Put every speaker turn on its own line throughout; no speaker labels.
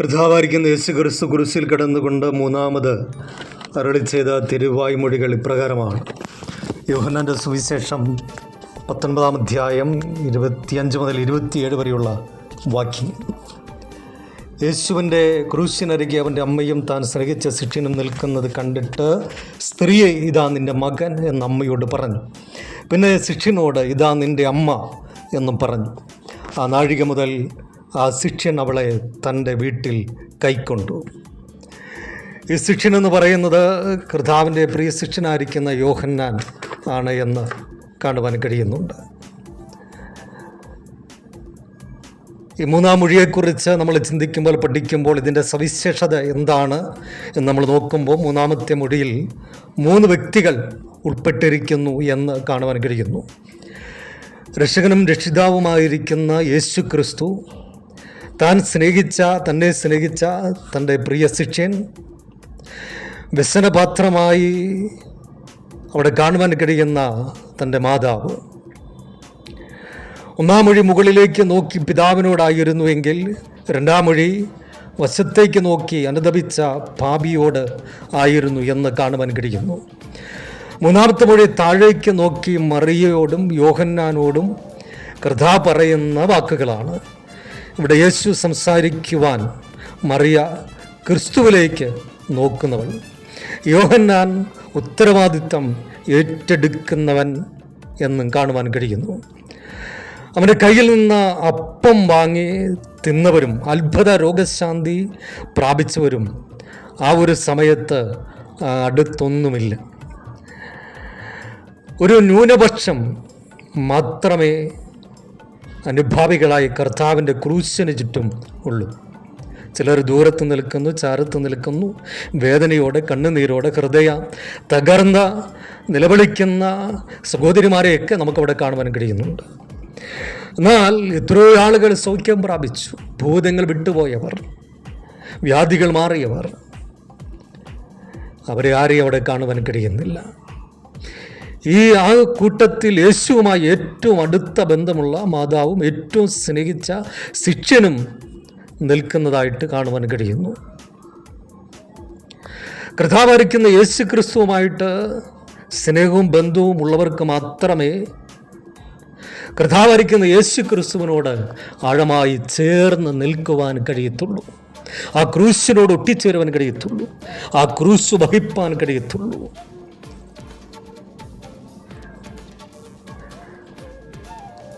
കർത്താവായിരിക്കുന്ന യേശു ക്രിസ്തു കുരിശിൽ കിടന്നുകൊണ്ട് മൂന്നാമത് അരളി ചെയ്ത തിരുവായ്മൊഴികൾ ഇപ്രകാരമാണ്. യോഹന്നാന്റെ സുവിശേഷം പത്തൊൻപതാം അധ്യായം ഇരുപത്തിയഞ്ച് മുതൽ ഇരുപത്തിയേഴ് വരെയുള്ള വാക്യം. യേശുവിന്റെ ക്രൂശിനരികെ അവന്റെ അമ്മയും താൻ സ്നേഹിച്ച ശിഷ്യനും നിൽക്കുന്നത് കണ്ടിട്ട് സ്ത്രീയെ ഇതാ നിന്റെ മകൻ എന്ന അമ്മയോട് പറഞ്ഞു. പിന്നെ ശിഷ്യനോട് ഇതാ നിന്റെ അമ്മ എന്നും പറഞ്ഞു. ആ നാഴിക മുതൽ ആ ശിക്ഷൻ അവളെ തന്റെ വീട്ടിൽ കൈക്കൊണ്ടു. ഈ ശിക്ഷൻ എന്ന് പറയുന്നത് കർത്താവിന്റെ പ്രിയ ശിക്ഷനായിരിക്കുന്ന യോഹന്നാൻ ആണ് എന്ന് കാണുവാൻ കഴിയുന്നുണ്ട്. ഈ മൂന്നാം മൊഴിയെക്കുറിച്ച് നമ്മൾ ചിന്തിക്കുമ്പോൾ പഠിക്കുമ്പോൾ ഇതിന്റെ സവിശേഷത എന്താണ് എന്ന് നമ്മൾ നോക്കുമ്പോൾ മൂന്നാമത്തെ മൊഴിയിൽ മൂന്ന് വ്യക്തികൾ ഉൾപ്പെട്ടിരിക്കുന്നു എന്ന് കാണുവാൻ കഴിയുന്നു. രക്ഷകനും രക്ഷിതാവുമായിരിക്കുന്ന യേശു ക്രിസ്തു താൻ സ്നേഹിച്ച തന്നെ സ്നേഹിച്ച തന്റെ പ്രിയ ശിഷ്യൻ വ്യസനപാത്രമായി അവിടെ കാണുവാൻ കഴിയുന്ന തന്റെ മാതാവ്. ഒന്നാം മൊഴി മുകളിലേക്ക് നോക്കി പിതാവിനോടായിരുന്നുവെങ്കിൽ രണ്ടാം മൊഴി വശത്തേക്ക് നോക്കി അനുദപിച്ച പാപിയോട് ആയിരുന്നു എന്ന് കാണുവാൻ കഴിയുന്നു. മൂന്നാമത്തെ മൊഴി താഴേക്ക് നോക്കി മറിയയോടും യോഹന്നാനോടും കൃത പറയുന്ന വാക്കുകളാണ്. ഇവിടെ യേശു സംസാരിക്കുവാൻ മറിയ ക്രിസ്തുവിലേക്ക് നോക്കുന്നവൾ യോഹന്നാൻ ഉത്തരവാദിത്തം ഏറ്റെടുക്കുന്നവൻ എന്നും കാണുവാൻ കഴിയുന്നു. അവന്റെ കയ്യിൽ നിന്ന് അപ്പം വാങ്ങി തിന്നവരും അത്ഭുത രോഗശാന്തി പ്രാപിച്ചവരും ആ ഒരു സമയത്ത് അടുത്തൊന്നുമില്ല. ഒരു ന്യൂനപക്ഷം മാത്രമേ അനുഭാവികളായി കർത്താവിന്റെ ക്രൂശിന് ചുറ്റും ഉള്ളൂ. ചിലർ ദൂരത്ത് നിൽക്കുന്നു ചാരത്ത് നിൽക്കുന്നു വേദനയോടെ കണ്ണുനീരോടെ ഹൃദയ തകർന്ന നിലവിളിക്കുന്ന സഹോദരിമാരെയൊക്കെ നമുക്കവിടെ കാണുവാൻ കഴിയുന്നുണ്ട്. എന്നാൽ എത്രയോ ആളുകൾ സൗഖ്യം പ്രാപിച്ചു. ഭൂതങ്ങൾ വിട്ടുപോയവർ വ്യാധികൾ മാറിയവർ. അവരെ ആരെയും അവിടെ കാണുവാൻ കഴിയുന്നില്ല. ഈ ആ കൂട്ടത്തിൽ യേശുവുമായി ഏറ്റവും അടുത്ത ബന്ധമുള്ള മാതാവും ഏറ്റവും സ്നേഹിച്ച ശിഷ്യനും നിൽക്കുന്നതായിട്ട് കാണുവാൻ കഴിയുന്നു. കൃതാവരിക്കുന്ന യേശു ക്രിസ്തുവുമായിട്ട് സ്നേഹവും ബന്ധവും ഉള്ളവർക്ക് മാത്രമേ കൃതാവരിക്കുന്ന യേശു ക്രിസ്തുവിനോട് ആഴമായി ചേർന്ന് നിൽക്കുവാൻ കഴിയത്തുള്ളൂ. ആ ക്രൂശിനോട് ഒട്ടിച്ചേരുവാൻ കഴിയത്തുള്ളൂ. ആ ക്രൂശ് വഹിപ്പാൻ കഴിയത്തുള്ളൂ.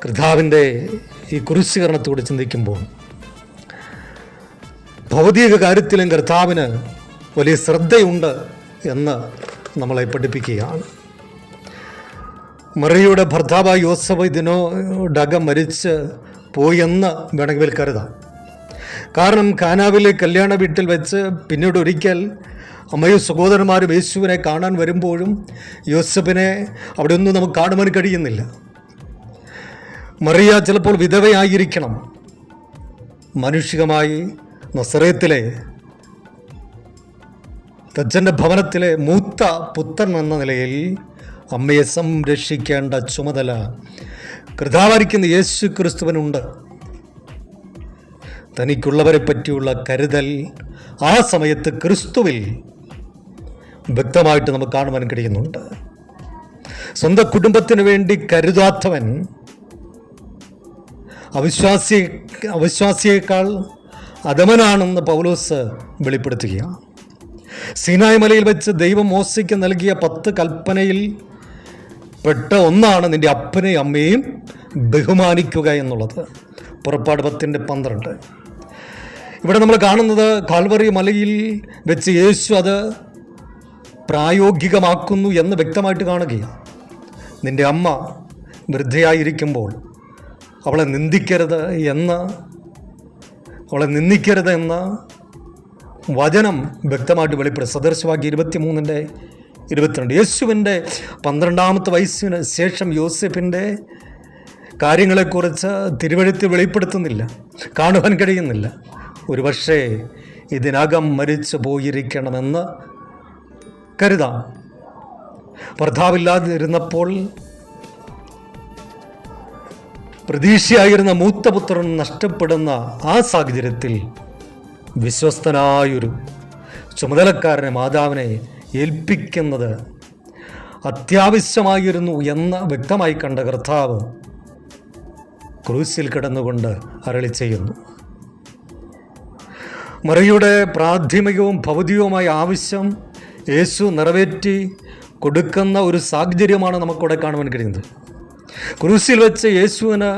കർത്താവിന്റെ ഈ കുരിശീകരണത്തോട് ചിന്തിക്കുമ്പോൾ ഭൗതിക കാര്യത്തിലും കർത്താവിന് വലിയ ശ്രദ്ധയുണ്ട് എന്ന് നമ്മളെ പഠിപ്പിക്കുകയാണ്. മറിയുടെ ഭർത്താവ് യോസഫ് ഇതിനോടകം മരിച്ച് പോയെന്ന് വേണമെങ്കിൽ കരുതാം. കാരണം കാനാവിലെ കല്യാണ വീട്ടിൽ വെച്ച് പിന്നീട് ഒരിക്കൽ അമ്മയും സഹോദരന്മാരും യേശുവിനെ കാണാൻ വരുമ്പോഴും യോസഫിനെ അവിടെ ഒന്നും നമുക്ക് കാണുവാൻ കഴിയുന്നില്ല. മറിയ ചിലപ്പോൾ വിധവയായിരിക്കണം. മാനുഷികമായി നസറയത്തിലെ തച്ചന്റെ ഭവനത്തിലെ മൂത്ത പുത്രൻ എന്ന നിലയിൽ അമ്മയെ സംരക്ഷിക്കേണ്ട ചുമതല കൃതാവരിക്കുന്ന യേശു ക്രിസ്തുവിനുണ്ട് തനിക്കുള്ളവരെ പറ്റിയുള്ള കരുതൽ ആ സമയത്ത് ക്രിസ്തുവിൽ വ്യക്തമായിട്ട് നമുക്ക് കാണുവാൻ കഴിയുന്നുണ്ട്. സ്വന്തം കുടുംബത്തിന് വേണ്ടി കരുതാത്തവൻ അവിശ്വാസി അവിശ്വാസിയേക്കാൾ അധമനാണെന്ന് പൗലോസ് വെളിപ്പെടുത്തുകയാണ്. സീനായ് മലയിൽ വെച്ച് ദൈവം മോശയ്ക്ക് നൽകിയ പത്ത് കൽപ്പനയിൽ പെട്ട ഒന്നാണ് നിന്റെ അപ്പനെയും അമ്മയും ബഹുമാനിക്കുക എന്നുള്ളത്. പുറപ്പാട് പത്തിന്റെ പന്ത്രണ്ട്. ഇവിടെ നമ്മൾ കാണുന്നത് കാൽവറി മലയിൽ വെച്ച് യേശു അത് പ്രായോഗികമാക്കുന്നു എന്ന് വ്യക്തമായിട്ട് കാണുകയാണ്. നിന്റെ അമ്മ വൃദ്ധയായിരിക്കുമ്പോൾ അവളെ നിന്ദിക്കരുത് എന്ന് അവളെ നിന്ദിക്കരുത് എന്ന വചനം വ്യക്തമായിട്ട് വെളിപ്പെടും. സദർശവാക്യം ഇരുപത്തി മൂന്നിന്റെ ഇരുപത്തിരണ്ട്. യേശുവിന്റെ പന്ത്രണ്ടാമത്തെ വയസ്സിന് ശേഷം യോസഫിന്റെ കാര്യങ്ങളെക്കുറിച്ച് തിരുവഴുത്ത് വെളിപ്പെടുത്തുന്നില്ല കാണുവാൻ കഴിയുന്നില്ല. ഒരുപക്ഷേ ഇതിനകം മരിച്ചു പോയിരിക്കണമെന്ന് കരുതാം. ഭർത്താവില്ലാതിരുന്നപ്പോൾ പ്രതീക്ഷയായിരുന്ന മൂത്തപുത്രൻ നഷ്ടപ്പെടുന്ന ആ സാഹചര്യത്തിൽ വിശ്വസ്തനായൊരു ചുമതലക്കാരനെ മാതാവിനെ ഏൽപ്പിക്കുന്നത് അത്യാവശ്യമായിരുന്നു എന്ന് വ്യക്തമായി കണ്ട കർത്താവ് ക്രൂസിൽ കിടന്നുകൊണ്ട് അരളി ചെയ്യുന്നു. മറിയുടെ പ്രാഥമികവും ഭൗതികവുമായ ആവശ്യം യേശു നിറവേറ്റി കൊടുക്കുന്ന ഒരു സാഹചര്യമാണ് നമുക്കിവിടെ കാണുവാൻ കഴിയുന്നത്. ക്രൂസിൽ വെച്ച യേശുവിന്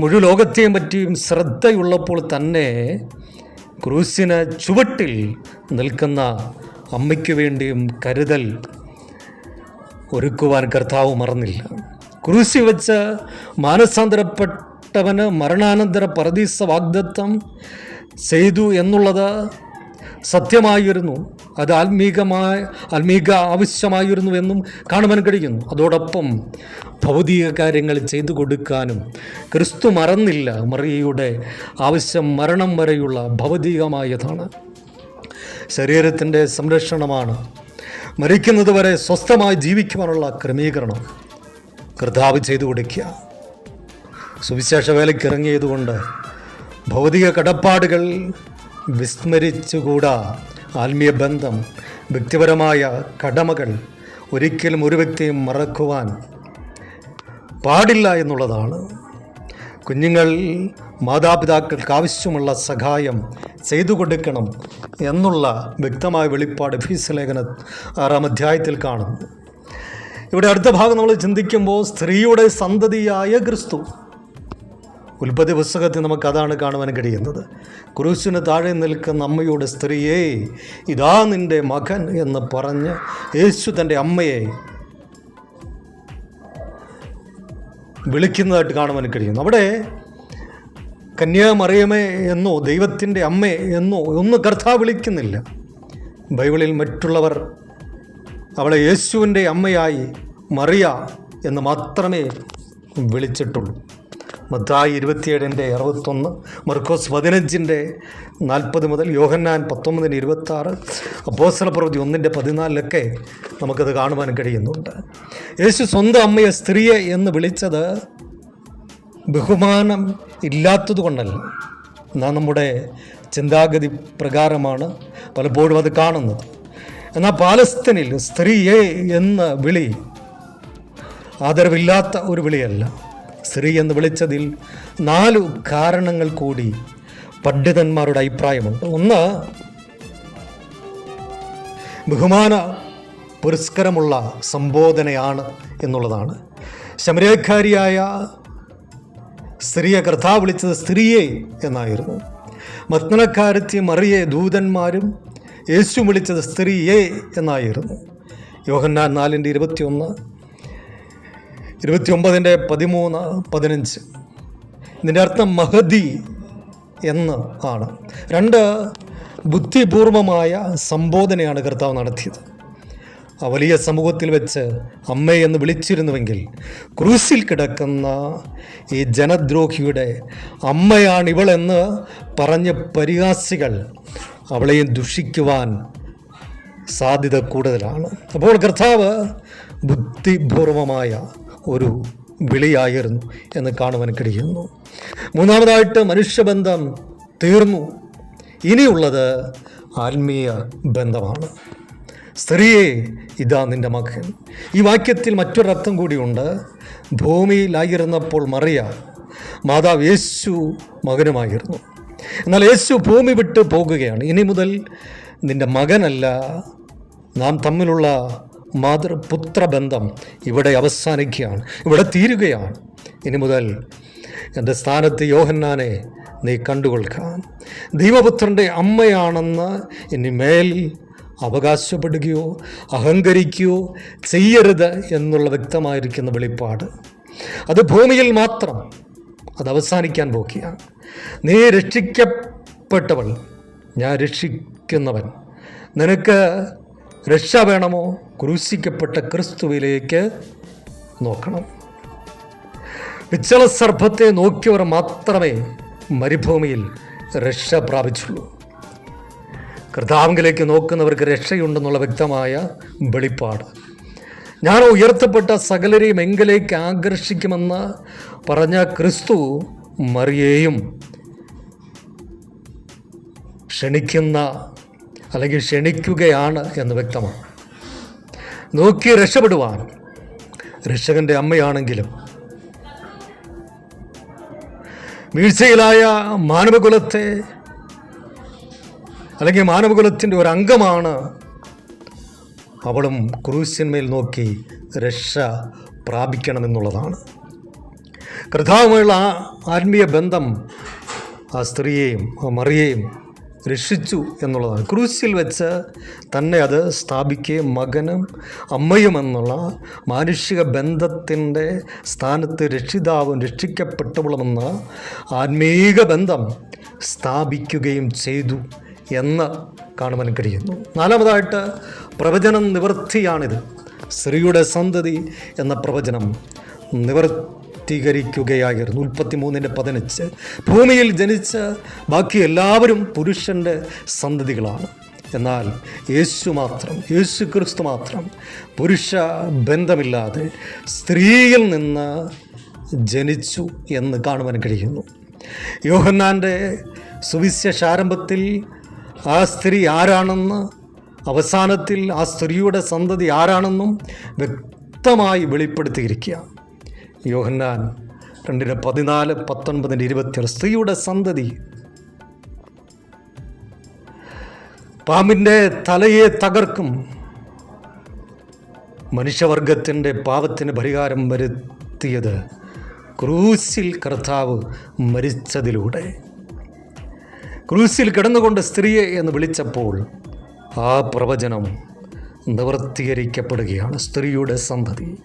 മുഴു ലോകത്തെയും പറ്റിയും ശ്രദ്ധയുള്ളപ്പോൾ തന്നെ ക്രൂസിന് ചുവട്ടിൽ നിൽക്കുന്ന അമ്മയ്ക്ക് വേണ്ടിയും കരുതൽ ഒരുക്കുവാൻ കർത്താവ് മറന്നില്ല. ക്രൂസി വെച്ച് മാനസാന്തരപ്പെട്ടവന് മരണാനന്തര പരദീസ വാഗ്ദത്തം ചെയ്തു എന്നുള്ളത് സത്യമായിരുന്നു. അത് ആത്മീകമായ ആത്മീക ആവശ്യമായിരുന്നു എന്നും കാണുവാൻ കഴിയുന്നു. അതോടൊപ്പം ഭൗതിക കാര്യങ്ങൾ ചെയ്തു കൊടുക്കാനും ക്രിസ്തു മറന്നില്ല. മറിയയുടെ ആവശ്യം മരണം വരെയുള്ള ഭൗതികമായതാണ്. ശരീരത്തിന്റെ സംരക്ഷണമാണ്. മരിക്കുന്നത് വരെ സ്വസ്ഥമായി ജീവിക്കുവാനുള്ള ക്രമീകരണം കർത്താവ് ചെയ്തു കൊടുക്കുക. സുവിശേഷ വേലയ്ക്ക് ഇറങ്ങിയതുകൊണ്ട് ഭൗതിക കടപ്പാടുകൾ വിസ്മരിച്ചുകൂടാ ആത്മീയ ബന്ധം. വ്യക്തിപരമായ കടമകൾ ഒരിക്കലും ഒരു വ്യക്തിയും മറക്കുവാൻ പാടില്ല എന്നുള്ളതാണ്. കുഞ്ഞുങ്ങൾ മാതാപിതാക്കൾക്ക് ആവശ്യമുള്ള സഹായം ചെയ്തു കൊടുക്കണം എന്നുള്ള വ്യക്തമായ വെളിപ്പാട് ഫീസ് ലേഖന ആറാം അധ്യായത്തിൽ കാണുന്നു. ഇവിടെ അടുത്ത ഭാഗം നമ്മൾ ചിന്തിക്കുമ്പോൾ സ്ത്രീയുടെ സന്തതിയായ ക്രിസ്തു. ഉൽപ്പത്തി പുസ്തകത്തിൽ നമുക്കതാണ് കാണുവാൻ കഴിയുന്നത്. ക്രൂശിന് താഴെ നിൽക്കുന്ന അമ്മയുടെ സ്ത്രീയെ ഇതാ നിന്റെ മകൻ എന്ന് പറഞ്ഞ് യേശു തന്റെ അമ്മയെ വിളിക്കുന്നതായിട്ട് കാണുവാൻ കഴിയുന്നു. അവിടെ കന്യാമറിയമേ എന്നോ ദൈവത്തിന്റെ അമ്മേ എന്നോ ഒന്നും കർത്താവ് വിളിക്കുന്നില്ല. ബൈബിളിൽ മറ്റുള്ളവർ അവളെ യേശുവിന്റെ അമ്മയായി മറിയ എന്ന് മാത്രമേ വിളിച്ചിട്ടുള്ളൂ. മത്തായി ഇരുപത്തിയേഴിന്റെ അറുപത്തൊന്ന് മർക്കോസ് പതിനഞ്ചിന്റെ നാൽപ്പത് മുതൽ യോഹന്നാൻ പത്തൊമ്പതിന് ഇരുപത്താറ് അപ്പോസല പ്രവൃത്തി ഒന്നിന്റെ പതിനാലിലൊക്കെ നമുക്കത് കാണുവാൻ കഴിയുന്നുണ്ട്. യേശു സ്വന്തം അമ്മയെ സ്ത്രീയെ എന്ന് വിളിച്ചത് ബഹുമാനം ഇല്ലാത്തത് കൊണ്ടല്ല. എന്നാൽ നമ്മുടെ ചിന്താഗതി പ്രകാരമാണ് പലപ്പോഴും അത് കാണുന്നത്. എന്നാൽ പാലസ്തീനിൽ സ്ത്രീയെ എന്ന വിളി ആദരവില്ലാത്ത ഒരു വിളിയല്ല. സ്ത്രീ എന്ന് വിളിച്ചതിൽ നാലു കാരണങ്ങൾ കൂടി പണ്ഡിതന്മാരുടെ അഭിപ്രായമുണ്ട്. ഒന്ന് ബഹുമാന പുരസ്കരമുള്ള സംബോധനയാണ് എന്നുള്ളതാണ്. ശമരേഖാരിയായ സ്ത്രീയെ കർത്താവ് വിളിച്ചത് സ്ത്രീയെ എന്നായിരുന്നു. മത്നക്കാരത്തി മറിയെ ദൂതന്മാരും യേശു വിളിച്ചത് സ്ത്രീയെ എന്നായിരുന്നു. യോഹന്നാൻ നാലിന്റെ ഇരുപത്തിയൊന്ന് ഇരുപത്തിയൊമ്പതിന്റെ പതിമൂന്ന് പതിനഞ്ച്. ഇതിന്റെ അർത്ഥം മഹതി എന്ന് ആണ്. രണ്ട് ബുദ്ധിപൂർവമായ സംബോധനയാണ് കർത്താവ് നടത്തിയത്. ആ വലിയ സമൂഹത്തിൽ വെച്ച് അമ്മയെന്ന് വിളിച്ചിരുന്നുവെങ്കിൽ ക്രൂസിൽ കിടക്കുന്ന ഈ ജനദ്രോഹിയുടെ അമ്മയാണ് ഇവളെന്ന് പറഞ്ഞ പരിഹാസികൾ അവളെയും ദുഷിക്കുവാൻ സാധ്യത കൂടുതലാണ്. അപ്പോൾ കർത്താവ് ബുദ്ധിപൂർവമായ ഒരു വിളിയായിരുന്നു എന്ന് കാണുവാൻ കഴിയുന്നു. മൂന്നാമതായിട്ട് മനുഷ്യബന്ധം തീർന്നു. ഇനിയുള്ളത് ആത്മീയ ബന്ധമാണ്. സ്ത്രീയെ ഇതാ നിന്റെ മകൻ. ഈ വാക്യത്തിൽ മറ്റൊരർത്ഥം കൂടിയുണ്ട്. ഭൂമിയിലായിരുന്നപ്പോൾ മറിയ മാതാവ് യേശു മകനുമായിരുന്നു. എന്നാൽ യേശു ഭൂമി വിട്ട് പോകുകയാണ്. ഇനി മുതൽ നിന്റെ മകനല്ല നാം തമ്മിലുള്ള മാതൃപുത്ര ബന്ധം ഇവിടെ അവസാനിക്കുകയാണ് ഇവിടെ തീരുകയാണ്. ഇനി മുതൽ എന്റെ സ്ഥാനത്ത് യോഹന്നാനെ നീ കണ്ടുകൊള്ളുക. ദൈവപുത്രന്റെ അമ്മയാണെന്ന് ഇനി മേൽ അവകാശപ്പെടുകയോ അഹങ്കരിക്കുകയോ ചെയ്യരുത് എന്നുള്ള വ്യക്തമായിരിക്കുന്ന വെളിപ്പാട്. അത് ഭൂമിയിൽ മാത്രം അത് അവസാനിക്കാൻ പോക്കുകയാണ് നീ രക്ഷിക്കപ്പെട്ടവൾ ഞാൻ രക്ഷിക്കുന്നവൻ. നിനക്ക് രക്ഷ വേണമോ? ക്രൂശിക്കപ്പെട്ട ക്രിസ്തുവിലേക്ക് നോക്കണം. വിച്ചള സർപ്പത്തെ നോക്കിയവർ മാത്രമേ മരുഭൂമിയിൽ രക്ഷ പ്രാപിച്ചുള്ളൂ. കർത്താവിലേക്ക് നോക്കുന്നവർക്ക് രക്ഷയുണ്ടെന്നുള്ള വ്യക്തമായ വെളിപ്പാട്. ഞാൻ ഉയർത്തപ്പെട്ട സകലരെയും എങ്കിലേക്ക് ആകർഷിക്കുമെന്ന് പറഞ്ഞ ക്രിസ്തു മറിയേയും ക്ഷണിക്കുന്ന അല്ലെങ്കിൽ ക്ഷണിക്കുകയാണ് എന്ന് വ്യക്തമാണ്. നോക്കി രക്ഷപ്പെടുവാൻ. രക്ഷകന്റെ അമ്മയാണെങ്കിലും വീഴ്ചയിലായ മാനവകുലത്തെ അല്ലെങ്കിൽ മാനവകുലത്തിന്റെ ഒരു അംഗമാണ് അവളും ക്രൂസിന്മേൽ നോക്കി രക്ഷ പ്രാപിക്കണമെന്നുള്ളതാണ്. കർത്താവുമായുള്ള ആ ആത്മീയ ബന്ധം ആ സ്ത്രീയെയും ആ മറിയെയും രക്ഷിച്ചു എന്നുള്ളതാണ്. ക്രൂശിൽ വെച്ച് തന്നെ അത് സ്ഥാപിക്കുകയും മകനും അമ്മയുമെന്നുള്ള മാനുഷിക ബന്ധത്തിന്റെ സ്ഥാനത്ത് രക്ഷിതാവും രക്ഷിക്കപ്പെട്ടവളുമെന്ന ആത്മീക ബന്ധം സ്ഥാപിക്കുകയും ചെയ്തു എന്ന് കാണുവാൻ കഴിയുന്നു. നാലാമതായിട്ട് പ്രവചനം നിവൃത്തിയാണിത് സ്ത്രീയുടെ സന്തതി എന്ന പ്രവചനം നിവർത്തീകരിക്കുകയായിരുന്നു മുപ്പത്തി മൂന്നിന്റെ പതിനഞ്ച്. ഭൂമിയിൽ ജനിച്ച ബാക്കി എല്ലാവരും പുരുഷന്റെ സന്തതികളാണ്. എന്നാൽ യേശു മാത്രം യേശു ക്രിസ്തു മാത്രം പുരുഷ ബന്ധമില്ലാതെ സ്ത്രീയിൽ നിന്ന് ജനിച്ചു എന്ന് കാണുവാൻ കഴിയുന്നു. യോഹന്നാന്റെ സുവിശേഷ ആരംഭത്തിൽ ആ സ്ത്രീ ആരാണെന്ന് അവസാനത്തിൽ ആ സ്ത്രീയുടെ സന്തതി ആരാണെന്നും വ്യക്തമായി വെളിപ്പെടുത്തിയിരിക്കുക യോഹന്നാൻ രണ്ടിന് പതിനാല് പത്തൊൻപതിന്റെ ഇരുപത്തിയാറ്. സ്ത്രീയുടെ സന്തതി. പാമ്പിന്റെ തലയെ തകർക്കും. മനുഷ്യവർഗത്തിന്റെ പാപത്തിന് പരിഹാരം വരുത്തിയത് ക്രൂസിൽ കർത്താവ് മരിച്ചതിലൂടെ. ക്രൂസിൽ കിടന്നുകൊണ്ട് സ്ത്രീയെ എന്ന് വിളിച്ചപ്പോൾ ആ പ്രവചനം നിവർത്തീകരിക്കപ്പെടുകയാണ്. സ്ത്രീയുടെ സന്തതി.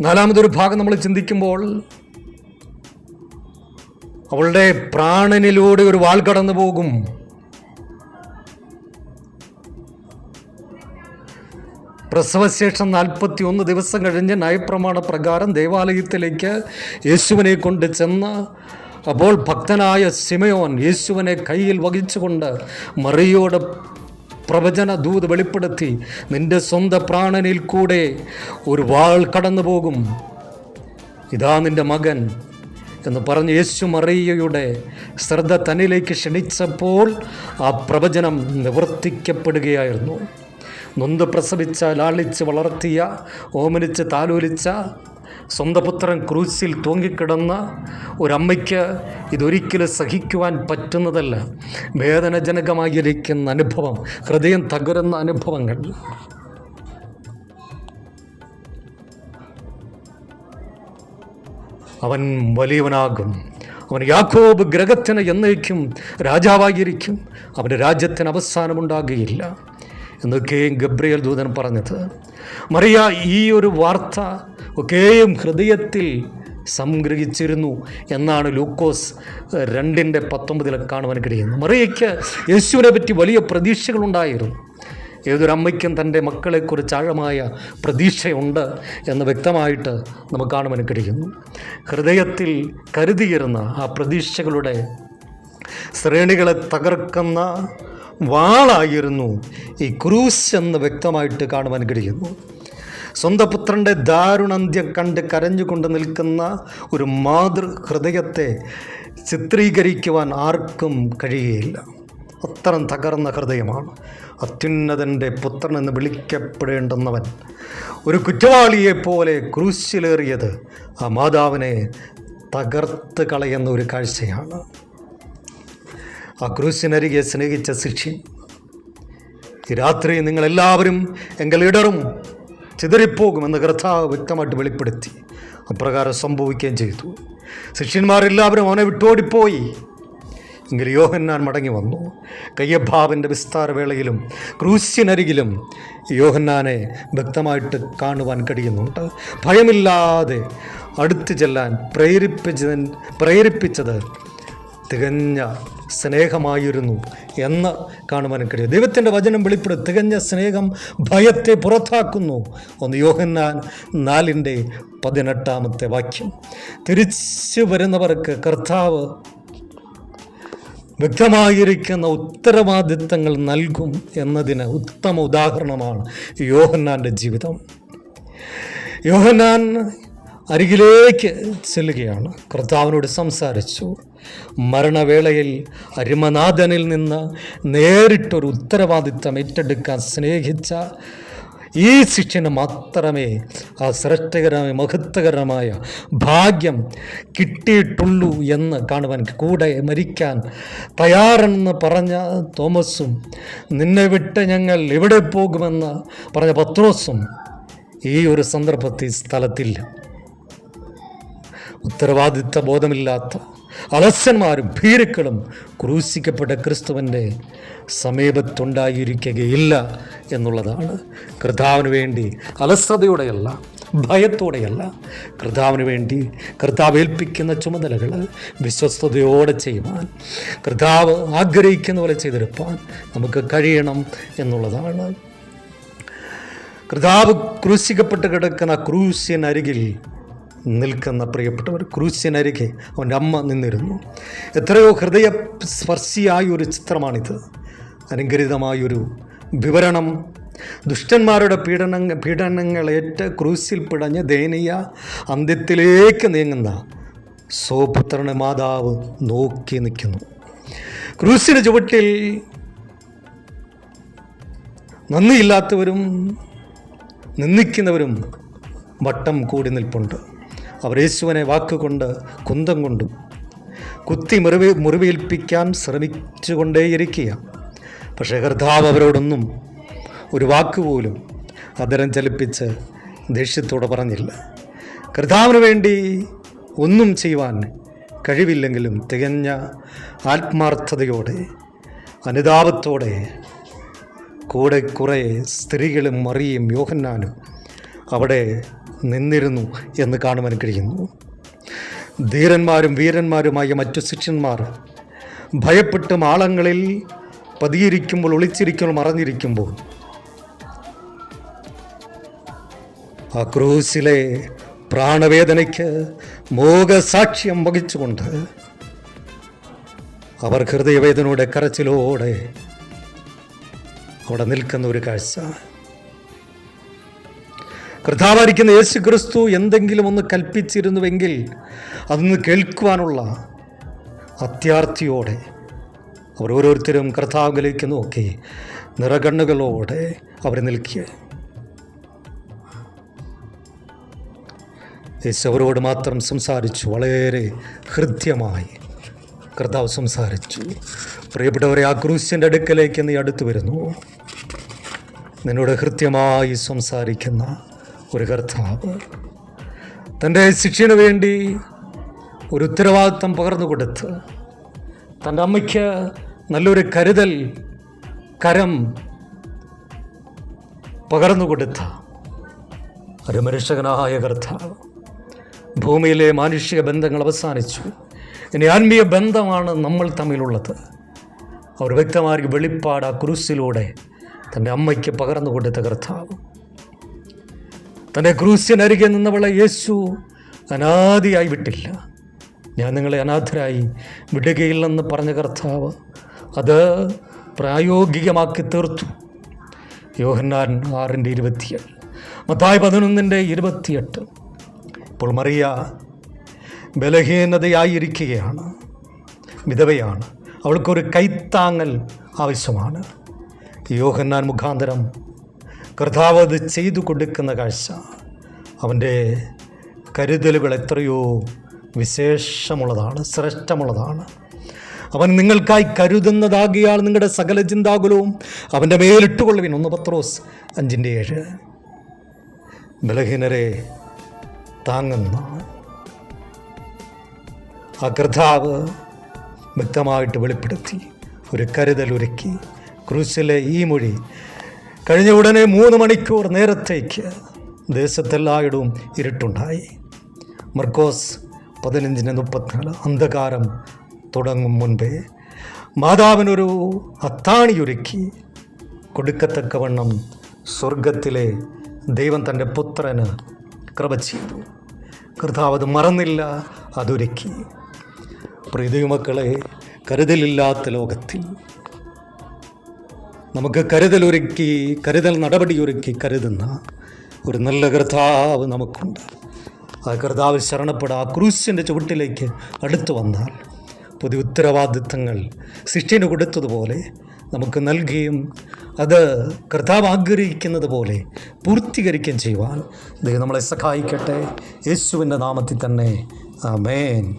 നാലാമതൊരു ഭാഗം നമ്മൾ ചിന്തിക്കുമ്പോൾ അവളുടെ പ്രാണനിലൂടെ ഒരു വാൾ കടന്നു പോകും. പ്രസവശേഷം നാൽപ്പത്തി ഒന്ന് ദിവസം കഴിഞ്ഞ് നയപ്രമാണ പ്രകാരം ദേവാലയത്തിലേക്ക് യേശുവിനെ കൊണ്ട് ചെന്ന് അപ്പോൾ ഭക്തനായ സിമയോൻ യേശുവിനെ കയ്യിൽ വഹിച്ചുകൊണ്ട് മറിയോട് പ്രവചന ദൂത് വെളിപ്പെടുത്തി നിന്റെ സ്വന്തം പ്രാണനിൽ കൂടെ ഒരു വാൾ കടന്നു പോകും ഇതാ നിന്റെ മകൻ എന്ന് പറഞ്ഞ് യേശു മറിയയുടെ ശ്രദ്ധ തന്നിലേക്ക് ക്ഷണിച്ചപ്പോൾ ആ പ്രവചനം നിവർത്തിക്കപ്പെടുകയായിരുന്നു. നൊന്ത് പ്രസവിച്ച ലാളിച്ച് വളർത്തിയ ഓമനിച്ച് താലോലിച്ച സ്വന്തം പുത്രൻ ക്രൂസിൽ തൂങ്ങിക്കിടന്ന ഒരമ്മയ്ക്ക് ഇതൊരിക്കലും സഹിക്കുവാൻ പറ്റുന്നതല്ല. വേദനജനകമായിരിക്കുന്ന അനുഭവം ഹൃദയം തകരുന്ന അനുഭവങ്ങൾ. അവൻ വലിയവനാകും. അവൻ യാക്കോബ് ഗ്രഹത്തിന് എന്നേക്കും രാജാവായിരിക്കും. അവന്റെ രാജ്യത്തിന് അവസാനമുണ്ടാകുകയില്ല. എന്നൊക്കെയും ഗബ്രിയൽ ദൂതൻ പറഞ്ഞത്. മറിയ ഈ ഒരു വാർത്ത ഒക്കെയും ഹൃദയത്തിൽ സംഗ്രഹിച്ചിരുന്നു എന്നാണ് ലൂക്കോസ് രണ്ടിന്റെ പത്തൊമ്പതിൽ കാണുവാൻ കഴിയുന്നത്. മറിയയ്ക്ക് യേശുവിനെ പറ്റി വലിയ പ്രതീക്ഷകളുണ്ടായിരുന്നു. ഏതൊരമ്മയ്ക്കും തന്റെ മക്കളെക്കുറിച്ച് ആഴമായ പ്രതീക്ഷയുണ്ട് എന്ന് വ്യക്തമായിട്ട് നമുക്ക് കാണുവാൻ കഴിയുന്നു. ഹൃദയത്തിൽ കരുതിയിരുന്ന ആ പ്രതീക്ഷകളുടെ ശ്രേണികളെ തകർക്കുന്ന വാളായിരുന്നു ഈ ക്രൂസ് എന്ന് വ്യക്തമായിട്ട് കാണുവാൻ കഴിയുന്നു. സ്വന്തം പുത്രന്റെ ദാരുണന്ത്യം കണ്ട് കരഞ്ഞുകൊണ്ട് നിൽക്കുന്ന ഒരു മാതൃ ഹൃദയത്തെ ചിത്രീകരിക്കുവാൻ ആർക്കും കഴിയുകയില്ല അത്തരം തകർന്ന ഹൃദയമാണ്. അത്യുന്നതന്റെ പുത്രൻ എന്ന് വിളിക്കപ്പെടേണ്ടുന്നവൻ ഒരു കുറ്റവാളിയെപ്പോലെ ക്രൂശിലേറിയത് ആ മാതാവിനെ തകർത്ത് കളയുന്ന ഒരു കാഴ്ചയാണ്. ആ ക്രൂശിനരികെ സ്നേഹിച്ച ഈ രാത്രി നിങ്ങളെല്ലാവരും എങ്കിൽ ഇടറും. ചിതറിപ്പോകുമെന്ന് കർത്താവ് വ്യക്തമായിട്ട് വെളിപ്പെടുത്തി. അപ്രകാരം സംഭവിക്കുകയും ചെയ്തു. ശിഷ്യന്മാരെല്ലാവരും അവനെ വിട്ടോടിപ്പോയി. എങ്കിൽ യോഹന്നാൻ മടങ്ങി വന്നു. കയ്യഭാവിന്റെ വിസ്താരവേളയിലും ക്രൂശ്യനരികിലും യോഹന്നാനെ വ്യക്തമായിട്ട് കാണുവാൻ കഴിയുന്നുണ്ട്. ഭയമില്ലാതെ അടുത്തു ചെല്ലാൻ പ്രേരിപ്പിച്ചതിൻ പ്രേരിപ്പിച്ചത് തികഞ്ഞ സ്നേഹമായിരുന്നു എന്ന് കാണുവാൻ കഴിയും. ദൈവത്തിന്റെ വചനം വെളിപ്പെടും തികഞ്ഞ സ്നേഹം ഭയത്തെ പുറത്താക്കുന്നു. ഒന്ന് യോഹന്നാൻ നാലിന്റെ പതിനെട്ടാമത്തെ വാക്യം. തിരിച്ചു വരുന്നവർക്ക് കർത്താവ് വ്യക്തമായിരിക്കുന്ന ഉത്തരവാദിത്തങ്ങൾ നൽകും എന്നതിന് ഉത്തമ ഉദാഹരണമാണ് യോഹന്നാന്റെ ജീവിതം. യോഹന്നാൻ അരികിലേക്ക് ചെല്ലുകയാണ്. കർത്താവിനോട് സംസാരിച്ചു. മരണവേളയിൽ അരിമനാഥനിൽ നിന്ന് നേരിട്ടൊരു ഉത്തരവാദിത്തം ഏറ്റെടുക്കാൻ സ്നേഹിച്ച ഈ ശിഷ്യന് മാത്രമേ ആ ശ്രേഷ്ഠകരമായ മഹത്വകരമായ ഭാഗ്യം കിട്ടിയിട്ടുള്ളൂ എന്ന് കാണുവാൻ കൂടെ മരിക്കാൻ തയ്യാറെന്ന് പറഞ്ഞ തോമസും നിന്നെ വിട്ട് ഞങ്ങൾ എവിടെ പോകുമെന്ന് പറഞ്ഞ പത്രോസും ഈ ഒരു സന്ദർഭത്തിൽ സ്ഥലത്തില്ല. ഉത്തരവാദിത്ത ബോധമില്ലാത്ത അലസ്യന്മാരും ഭീരുക്കളും ക്രൂശിക്കപ്പെട്ട ക്രിസ്തുവിന്റെ സമീപത്തുണ്ടായിരിക്കുകയില്ല എന്നുള്ളതാണ്. കർത്താവിന് വേണ്ടി അലസതയോടെയല്ല ഭയത്തോടെയല്ല. കർത്താവിന് വേണ്ടി കർത്താവ് ഏൽപ്പിക്കുന്ന ചുമതലകൾ വിശ്വസ്തയോടെ ചെയ്യുവാൻ കർത്താവ് ആഗ്രഹിക്കുന്ന പോലെ ചെയ്തെടുപ്പാൻ നമുക്ക് കഴിയണം എന്നുള്ളതാണ്. കർത്താവ് ക്രൂശിക്കപ്പെട്ട് കിടക്കുന്ന ക്രൂശ്യൻ അരികിൽ നിൽക്കുന്ന പ്രിയപ്പെട്ടവർ ക്രൂശ്യനരികെ അവന്റെ അമ്മ നിന്നിരുന്നു. എത്രയോ ഹൃദയ സ്പർശിയായ ഒരു ചിത്രമാണിത്. അനുഗ്രഹിതമായൊരു വിവരണം. ദുഷ്ടന്മാരുടെ പീഡന പീഡനങ്ങളേറ്റ് ക്രൂസിൽ പിടഞ്ഞ് ദയനീയ അന്ത്യത്തിലേക്ക് നീങ്ങുന്ന സ്വപുത്രന് മാതാവ് നോക്കി നിൽക്കുന്നു. ക്രൂസിന് ചുവട്ടിൽ നന്ദിയില്ലാത്തവരും നിന്ദിക്കുന്നവരും വട്ടം കൂടി നിൽപ്പുണ്ട്. അവർ യേശുവിനെ വാക്കുകൊണ്ട് കുന്തം കൊണ്ടും. കുത്തി മുറിവ് മുറിവേൽപ്പിക്കാൻ ശ്രമിച്ചുകൊണ്ടേയിരിക്കുക. പക്ഷേ കർത്താവ് അവരോടൊന്നും ഒരു വാക്കുപോലും അദ്ദേഹം ചലിപ്പിച്ച് ദേഷ്യത്തോടെ പറഞ്ഞില്ല. കർത്താവിന് വേണ്ടി ഒന്നും ചെയ്യുവാൻ കഴിവില്ലെങ്കിലും തികഞ്ഞ ആത്മാർത്ഥതയോടെ അനുതാപത്തോടെ കൂടെ കുറേ സ്ത്രീകളും മറിയും യോഹന്നാനും അവിടെ നിന്നിരുന്നു എന്ന് കാണുവാൻ കഴിയുന്നു. ധീരന്മാരും വീരന്മാരുമായ മറ്റു ശിഷ്യന്മാർ ഭയപ്പെട്ട് മാളങ്ങളിൽ പതിയിരിക്കുമ്പോൾ ഒളിച്ചിരിക്കുമ്പോൾ മറഞ്ഞിരിക്കുമ്പോൾ ആ ക്രൂസിലെ പ്രാണവേദനയ്ക്ക് മോഹസാക്ഷ്യം വഹിച്ചുകൊണ്ട് അവർ ഹൃദയവേദനയുടെ കരച്ചിലോടെ അവിടെ നിൽക്കുന്ന ഒരു കാഴ്ച കർത്താവായിരിക്കുന്ന യേശു ക്രിസ്തു എന്തെങ്കിലും ഒന്ന് കൽപ്പിച്ചിരുന്നുവെങ്കിൽ അതൊന്ന് കേൾക്കുവാനുള്ള അത്യാർത്ഥിയോടെ അവർ ഓരോരുത്തരും കർത്താവിലേക്ക് നോക്കി നിറകണ്ണുകളോടെ അവർ നിൽക്കുക യേശു അവരോട് മാത്രം സംസാരിച്ചു വളരെ ഹൃദ്യമായി കർത്താവ് സംസാരിച്ചു. പ്രിയപ്പെട്ടവരെ ആ ക്രൂശ്യന്റെ അടുക്കലേക്ക് നീ അടുത്തു വരുന്നു. നിന്നോട് ഹൃദ്യമായി സംസാരിക്കുന്ന ഒരു കർത്താവ് തന്റെ ശിക്ഷന് വേണ്ടി ഒരു ഉത്തരവാദിത്വം പകർന്നു കൊടുത്ത് തന്റെ അമ്മയ്ക്ക് നല്ലൊരു കരുതൽ കരം പകർന്നു കൊടുത്ത ഒരു മനുഷ്യകനായ കർത്താവ് ഭൂമിയിലെ മാനുഷിക ബന്ധങ്ങൾ അവസാനിച്ചു. ഇനി ആത്മീയ ബന്ധമാണ് നമ്മൾ തമ്മിലുള്ളത്. അവർ വ്യക്തമായി വെളിപ്പാട് ആ ക്രൂസിലൂടെ തന്റെ അമ്മയ്ക്ക് പകർന്നു കൊടുത്ത കർത്താവ്. തന്റെ ക്രൂസ്യനരികെ നിന്നവളെ യേശു അനാദിയായി വിട്ടില്ല. ഞാൻ നിങ്ങളെ അനാഥരായി വിടുകയില്ലെന്ന് പറഞ്ഞ കർത്താവ് അത് പ്രായോഗികമാക്കി തീർത്തു. യോഹന്നാൻ ആറിന്റെ ഇരുപത്തിയേഴ് മത്തായി പതിനൊന്നിന്റെ ഇരുപത്തിയെട്ട്. ഇപ്പോൾ മറിയ ബലഹീനതയായിരിക്കുകയാണ് വിധവയാണ്. അവൾക്കൊരു കൈത്താങ്ങൽ ആവശ്യമാണ്. യോഹന്നാൻ മുഖാന്തരം കർത്താവ് അത് ചെയ്തു കൊടുക്കുന്ന കാഴ്ച. അവന്റെ കരുതലുകൾ എത്രയോ വിശേഷമുള്ളതാണ് ശ്രേഷ്ഠമുള്ളതാണ്. അവൻ നിങ്ങൾക്കായി കരുതുന്നതാകിയാൽ നിങ്ങളുടെ സകല ചിന്താകുലവും അവന്റെ മേലിട്ടുകൊള്ളുവിൻ ഒന്ന് പത്രോസ് അഞ്ചിന്റെ ഏഴ്. ബലഹീനരെ താങ്ങുന്ന. ആ കർത്താവ് വ്യക്തമായിട്ട് വെളിപ്പെടുത്തി ഒരു കരുതലൊരുക്കി ക്രൂശിലെ ഈ മൊഴി കഴിഞ്ഞ ഉടനെ മൂന്ന് മണിക്കൂർ നേരത്തേക്ക് ദേശത്തെല്ലായിടവും ഇരുട്ടുണ്ടായി. മർക്കോസ് പതിനഞ്ചിന് മുപ്പത്തിനാല് അന്ധകാരം തുടങ്ങും മുൻപേ മാതാവിനൊരു അത്താണിയൊരുക്കി കൊടുക്കത്തക്കവണ്ണം സ്വർഗത്തിലെ ദൈവം തന്റെ പുത്രന് കൃപ ചെയ്തു. കർത്താവ് അത് മറന്നില്ല അതൊരുക്കി. പ്രീതിമക്കളെ കരുതലില്ലാത്ത ലോകത്തിൽ നമുക്ക് കരുതലൊരുക്കി കരുതൽ നടപടിയൊരുക്കി കരുതുന്ന ഒരു നല്ല കർത്താവ് നമുക്കുണ്ട്. ആ കർത്താവിൽ ശരണപ്പെടുക ആ ക്രൂശിന്റെ ചുവട്ടിലേക്ക് അടുത്തു വന്നാൽ പുതിയ ഉത്തരവാദിത്തങ്ങൾ ശിക്ഷന് കൊടുത്തതുപോലെ നമുക്ക് നൽകുകയും അത് കർത്താവ് ആഗ്രഹിക്കുന്നത് പോലെ പൂർത്തീകരിക്കുകയും ചെയ്യുവാൻ ദൈവം നമ്മളെ സഹായിക്കട്ടെ. യേശുവിന്റെ നാമത്തിൽ തന്നെ. ആമേൻ.